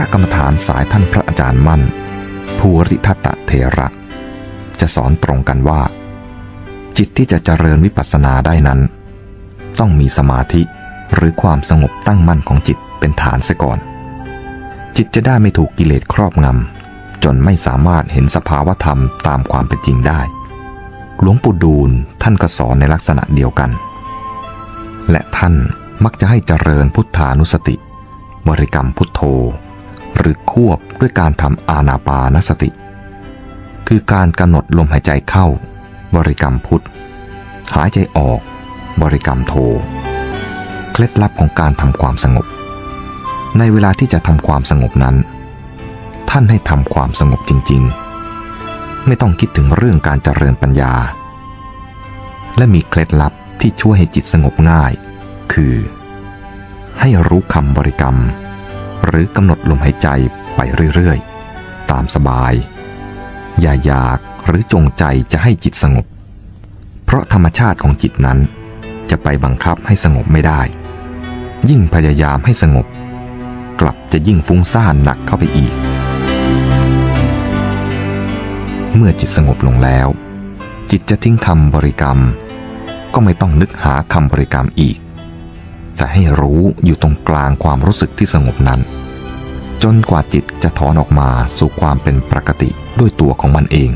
ระกรรมฐานสายท่านพระอาจารย์มั่น ภูริทัตเถระ จะสอนตรงกันว่า จิตที่จะเจริญวิปัสสนาได้นั้น ต้องมีสมาธิหรือความสงบตั้งมั่นของจิตเป็นฐานเสียก่อน จิตจะได้ไม่ถูกกิเลสครอบงำจนไม่สามารถเห็นสภาวธรรมตามความเป็นจริงได้ หลวงปู่ดูลท่านก็สอนในลักษณะเดียวกัน และท่านมักจะให้เจริญพุทธานุสติ บริกรรมพุทโธ หรือควบด้วยการทำอานาปานสติ คือการกำหนดลมหายใจเข้า บริกรรมพุทธหายใจออก บริกรรมโท เคล็ดลับของการทำความสงบ ในเวลาที่จะทำความสงบนั้น ท่านให้ทำความสงบจริง ๆ ไม่ต้องคิดถึงเรื่องการเจริญปัญญา และมีเคล็ดลับที่ช่วยให้จิตสงบง่าย คือ ให้รู้คำบริกรรม หรือกำหนดลมหายใจไปเรื่อยๆ ตามสบาย อย่าอยากหรือจงใจจะให้จิตสงบ เพราะธรรมชาติของจิตนั้น จะไปบังคับให้สงบไม่ได้ ยิ่งพยายามให้สงบ กลับจะยิ่งฟุ้งซ่านหนักเข้าไปอีก เมื่อจิตสงบลงแล้ว จิตจะทิ้งคำบริกรรม ก็ไม่ต้องนึกหาคำบริกรรมอีก แต่ให้รู้อยู่ตรงกลางความรู้สึกที่สงบนั้น จนกว่าจิตจะถอนออกมาสู่ความเป็นปกติด้วยตัวของมันเอง